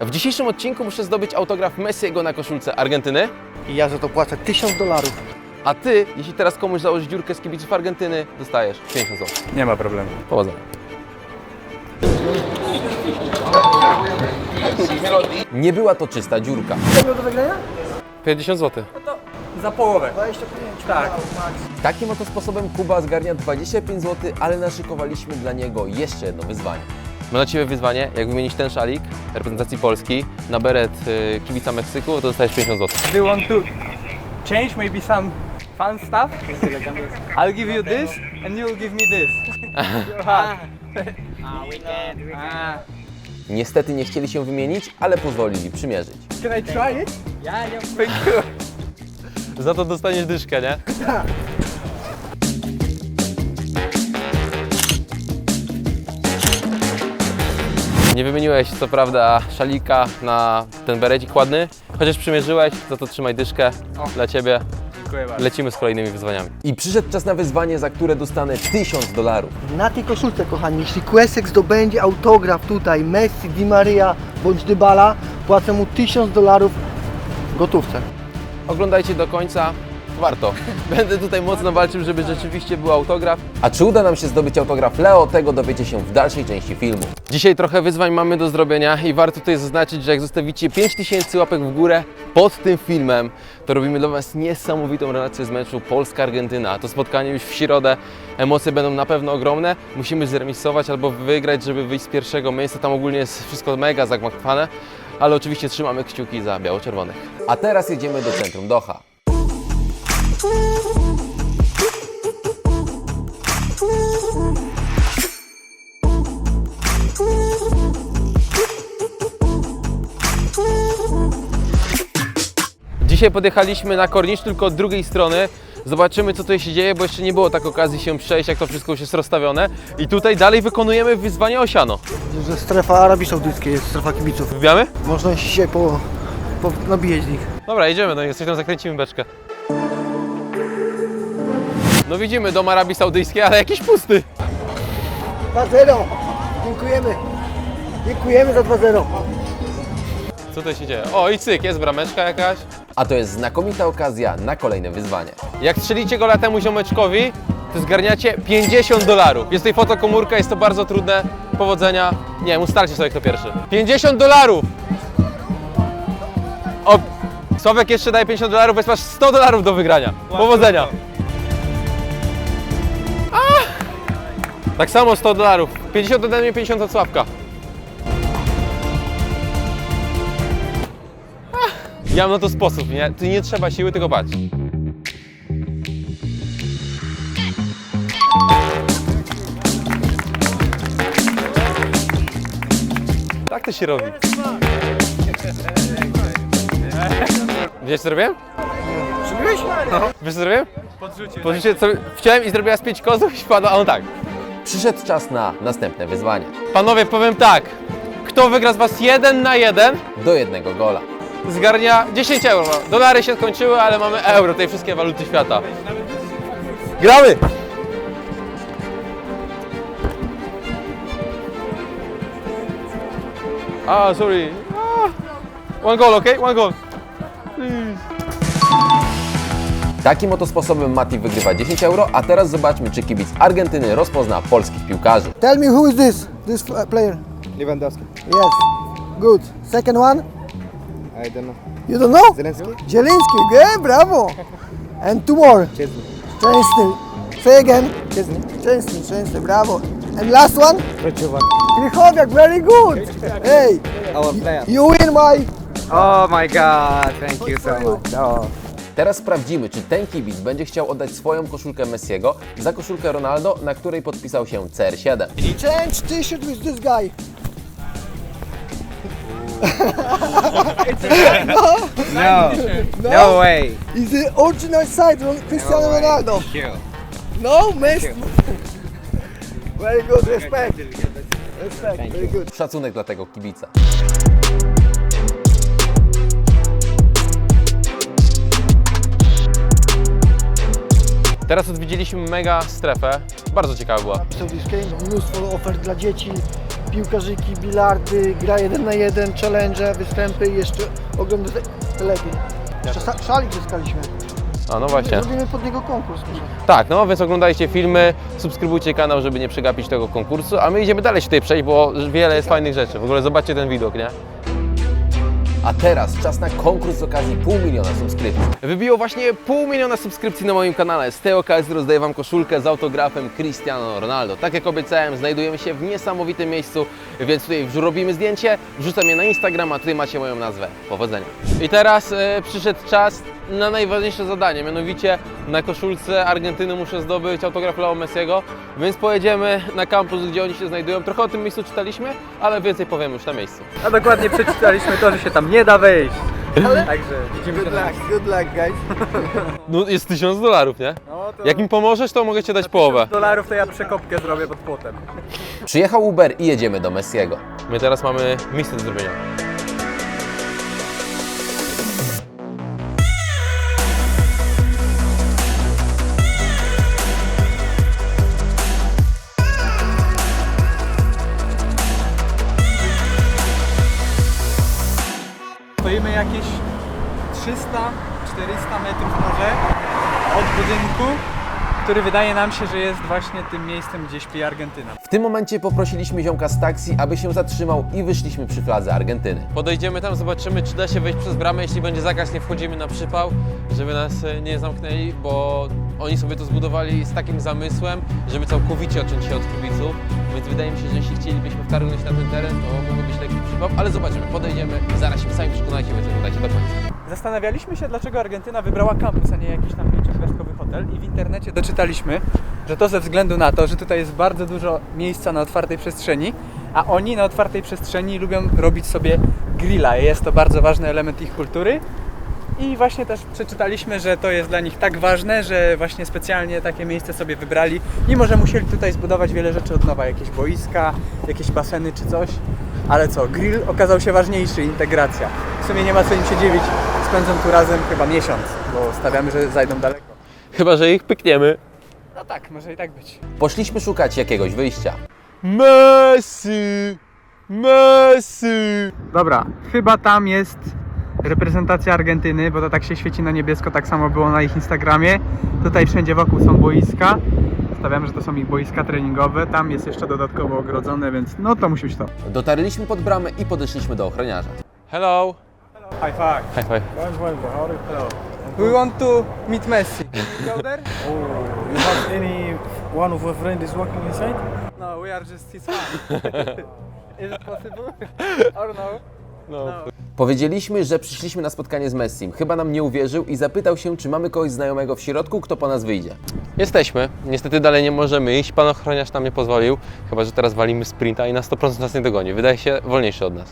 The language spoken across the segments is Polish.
W dzisiejszym odcinku muszę zdobyć autograf Messiego na koszulce Argentyny, I ja za to płacę 1000 dolarów. a ty, jeśli teraz komuś założysz dziurkę z kibiców Argentyny, dostajesz 50 zł. Nie ma problemu. Powodzenia. Nie była to czysta dziurka. do wygrania? 50 zł. Za połowę. 25. Tak. Takim oto sposobem Kuba zgarnia 25 zł, ale naszykowaliśmy dla niego jeszcze jedno wyzwanie. Mam dla Ciebie wyzwanie, jak wymienić ten szalik reprezentacji Polski na beret y, kibica Meksyku, to dostajesz 50 zł. Do you want to change maybe some fun stuff? I'll give you this and you'll give me this. Hand. Ah. Niestety nie chcieli się wymienić, ale pozwolili przymierzyć. Can I try it? Yeah, yeah. Thank you. Za to dostaniesz dyszkę, nie? Nie wymieniłeś co prawda szalika na ten berecik ładny, chociaż przymierzyłeś, za to trzymaj dyszkę dla Ciebie. Dziękuję bardzo. Lecimy z kolejnymi wyzwaniami. I przyszedł czas na wyzwanie, za które dostanę 1000 dolarów. Na tej koszulce, kochani, jeśli Quesek zdobędzie autograf tutaj Messi, Di Maria bądź Dybala, płacę mu 1000 dolarów w gotówce. Oglądajcie do końca, warto. Będę tutaj mocno walczył, żeby rzeczywiście był autograf. A czy uda nam się zdobyć autograf Leo, tego dowiecie się w dalszej części filmu. Dzisiaj trochę wyzwań mamy do zrobienia i warto tutaj zaznaczyć, że jak zostawicie 5000 łapek w górę pod tym filmem, to robimy dla Was niesamowitą relację z meczu Polska-Argentyna. To spotkanie już w środę, emocje będą na pewno ogromne. Musimy zremisować albo wygrać, żeby wyjść z pierwszego miejsca. Tam ogólnie jest wszystko mega zagmatwane, ale oczywiście trzymamy kciuki za biało-czerwonych. A teraz jedziemy do centrum Doha. Dzisiaj podjechaliśmy na kornisz, tylko od drugiej strony. Zobaczymy, co tutaj się dzieje, bo jeszcze nie było tak okazji się przejść, jak to wszystko już jest rozstawione. I tutaj dalej wykonujemy wyzwanie osiano. Że strefa Arabii Saudyjskiej jest strefa kibiców. Wybijamy? Można się po, po nabijać z nich. Dobra, jedziemy, no i coś tam zakręcimy beczkę. No widzimy dom Arabii Saudyjskiej, ale jakiś pusty. 2-0. Dziękujemy. Dziękujemy za 2-0. Co tutaj się dzieje? O i cyk, jest brameczka jakaś. A to jest znakomita okazja na kolejne wyzwanie. Jak strzelicie gola temu ziomeczkowi, to zgarniacie 50 dolarów. Jest tutaj fotokomórka, jest to bardzo trudne. Powodzenia. Nie, ustalcie sobie kto pierwszy. 50 dolarów! O, Sławek jeszcze daje 50 dolarów, więc masz 100 dolarów do wygrania. Powodzenia! Tak samo 100 dolarów. 50 ode mnie, 50 od Sławka. Ja mam na to sposób, nie? Tu nie trzeba siły, tylko patrz. Tak to się robi. Wiesz co zrobiłem? Zrobiłeś? Wiesz co zrobiłem? Podrzucił. Podrzuciłem sobie, wciąłem i zrobiła z pięć kozów i wpadła, a on tak. Przyszedł czas na następne wyzwanie. Panowie, powiem tak. Kto wygra z Was jeden na jeden do jednego gola? Zgarnia 10 euro. Dolary się skończyły, ale mamy euro, tej wszystkie waluty świata. Gramy! A, sorry. Ah. One goal, okay? One goal. Takim oto sposobem Mati wygrywa 10 euro, a teraz zobaczmy, czy kibic Argentyny rozpozna polskich piłkarzy. Tell me who is this? This player? Lewandowski. Yes. Good. Second one? I don't know. You don't know? Zelensky? Zielinski. Good. Bravo. And two more. Chesney. Szczęsny. Say again. Chesney. Szczęsny, szczęsny, brawo. And last one? Prochowa. Krychowiak, very good. Hey, Our player. you win my... Oh my god, thank you so much. Oh. Teraz sprawdzimy, czy ten kibic będzie chciał oddać swoją koszulkę Messiego za koszulkę Ronaldo, na której podpisał się CR7. Change t-shirt with this guy. No, no way. Is the original side from Cristiano Ronaldo. Kill. No, Messi. Very good, respect. Respect, very good. Szacunek dla tego kibica. Teraz odwiedziliśmy mega strefę. Bardzo ciekawa była. Saudyjskiej, mnóstwo ofert dla dzieci, piłkarzyki, bilardy, gra jeden na jeden, challenge, występy i jeszcze ogląda lepiej. Jeszcze sa- szalik zyskaliśmy. A no właśnie. Zrobimy pod niego konkurs może. Tak, no więc oglądajcie filmy, subskrybujcie kanał, żeby nie przegapić tego konkursu, a my idziemy dalej się tutaj przejść, bo wiele jest fajnych rzeczy. W ogóle zobaczcie ten widok, nie? A teraz czas na konkurs z okazji pół miliona subskrypcji. Wybiło właśnie pół miliona subskrypcji na moim kanale. Z tej okazji rozdaję Wam koszulkę z autografem Cristiano Ronaldo. Tak jak obiecałem, znajdujemy się w niesamowitym miejscu, więc tutaj robimy zdjęcie, wrzucam je na Instagram, a tutaj macie moją nazwę. Powodzenia. I teraz e, przyszedł czas na najważniejsze zadanie, mianowicie na koszulce Argentyny muszę zdobyć autograf Leo Messiego, więc pojedziemy na kampus, gdzie oni się znajdują. Trochę o tym miejscu czytaliśmy, ale więcej powiem już na miejscu. A dokładnie przeczytaliśmy to, że się tam nie da wejść. Także widzimy się na good luck guys. No jest tysiąc dolarów, nie? No to Jak mi pomożesz, to mogę Ci dać połowę. dolarów to ja przekopkę zrobię pod płotem. Przyjechał Uber i jedziemy do Messiego. My teraz mamy misję do zrobienia. Jakieś 300-400 metrów może od budynku, który wydaje nam się, że jest właśnie tym miejscem, gdzie śpi Argentyna. W tym momencie poprosiliśmy ziomka z taksi, aby się zatrzymał i wyszliśmy przy fladze Argentyny. Podejdziemy tam, zobaczymy, czy da się wejść przez bramę. Jeśli będzie zakaz, nie wchodzimy na przypał, żeby nas e, nie zamknęli, bo oni sobie to zbudowali z takim zamysłem, żeby całkowicie odciąć się od kibiców. Więc wydaje mi się, że jeśli chcielibyśmy wtargnąć na ten teren, to mógłby być lekki przypał, ale zobaczymy, podejdziemy zaraz się sami przekonajcie, więc oglądajcie do końca. Zastanawialiśmy się, dlaczego Argentyna wybrała kampus, a nie jakiś tam pięciogwiazdkowy hotel i w internecie doczytaliśmy, że to ze względu na to, że tutaj jest bardzo dużo miejsca na otwartej przestrzeni, a oni na otwartej przestrzeni lubią robić sobie grilla. Jest to bardzo ważny element ich kultury. I właśnie też przeczytaliśmy, że to jest dla nich tak ważne, że właśnie specjalnie takie miejsce sobie wybrali, mimo że musieli tutaj zbudować wiele rzeczy od nowa, jakieś boiska, jakieś baseny czy coś. Ale co, grill okazał się ważniejszy, integracja. W sumie nie ma co im się dziwić, spędzą tu razem chyba miesiąc, bo stawiamy, że zajdą daleko. Chyba, że ich pykniemy. No tak, może i tak być. Poszliśmy szukać jakiegoś wyjścia. Messi! Messi! Dobra, chyba tam jest reprezentacja Argentyny, bo to tak się świeci na niebiesko, tak samo było na ich Instagramie. Tutaj wszędzie wokół są boiska. Stawiamy, że to są ich boiska treningowe. Tam jest jeszcze dodatkowo ogrodzone, więc no to musi być to. Dotarliśmy pod bramę i podeszliśmy do ochroniarza. Hello! High five. High five. Hello. We want to meet Messi. Go there? You have any one of your friend is working inside? No, we are just his fan. Is it possible? Or no? No. Powiedzieliśmy, że przyszliśmy na spotkanie z Messim. Chyba nam nie uwierzył i zapytał się, czy mamy kogoś znajomego w środku, kto po nas wyjdzie. Jesteśmy. Niestety dalej nie możemy iść. Pan ochroniarz nam nie pozwolił. Chyba, że teraz walimy sprinta i na 100% nas nie dogoni. Wydaje się wolniejszy od nas.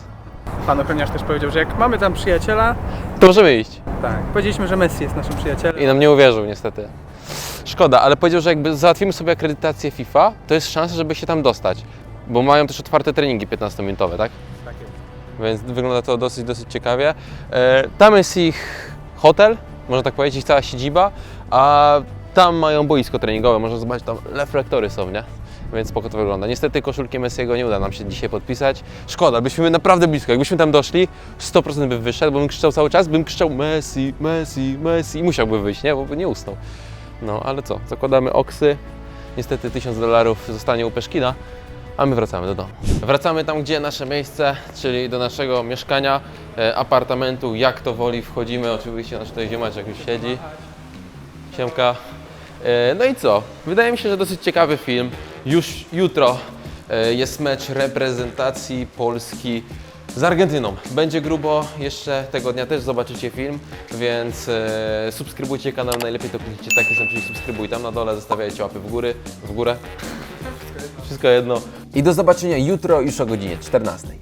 Pan ochroniarz też powiedział, że jak mamy tam przyjaciela, To możemy iść. tak, powiedzieliśmy, że Messi jest naszym przyjacielem. I nam nie uwierzył niestety. Szkoda, ale powiedział, że jakby załatwimy sobie akredytację FIFA, to jest szansa, żeby się tam dostać. Bo mają też otwarte treningi 15-minutowe, tak? Więc wygląda to dosyć, dosyć ciekawie. E, tam jest ich hotel, można tak powiedzieć, cała siedziba, a tam mają boisko treningowe, można zobaczyć, tam reflektory są, nie? Więc spoko to wygląda. Niestety koszulki Messiego nie uda nam się dzisiaj podpisać. Szkoda, byśmy naprawdę blisko. Jakbyśmy tam doszli, 100% by wyszedł, bo bym krzyczał cały czas, bym krzyczał Messi, Messi, Messi i musiałby wyjść, nie? Bo by nie usnął. No, ale co, zakładamy oksy. Niestety 1000 dolarów zostanie u Peszkina, a my wracamy do domu. Wracamy tam, gdzie nasze miejsce, czyli do naszego mieszkania, e, apartamentu, jak to woli, wchodzimy. Oczywiście nasz tutaj ziomeczek już siedzi. Siemka. E, No i co? Wydaje mi się, że dosyć ciekawy film. Już jutro e, jest mecz reprezentacji Polski z Argentyną. Będzie grubo, jeszcze tego dnia też zobaczycie film, więc e, subskrybujcie kanał, najlepiej to kliknijcie taki sam, czyli subskrybuj tam na dole, zostawiajcie łapy w góry, w górę. Wszystko jedno. I do zobaczenia jutro już o godzinie 14.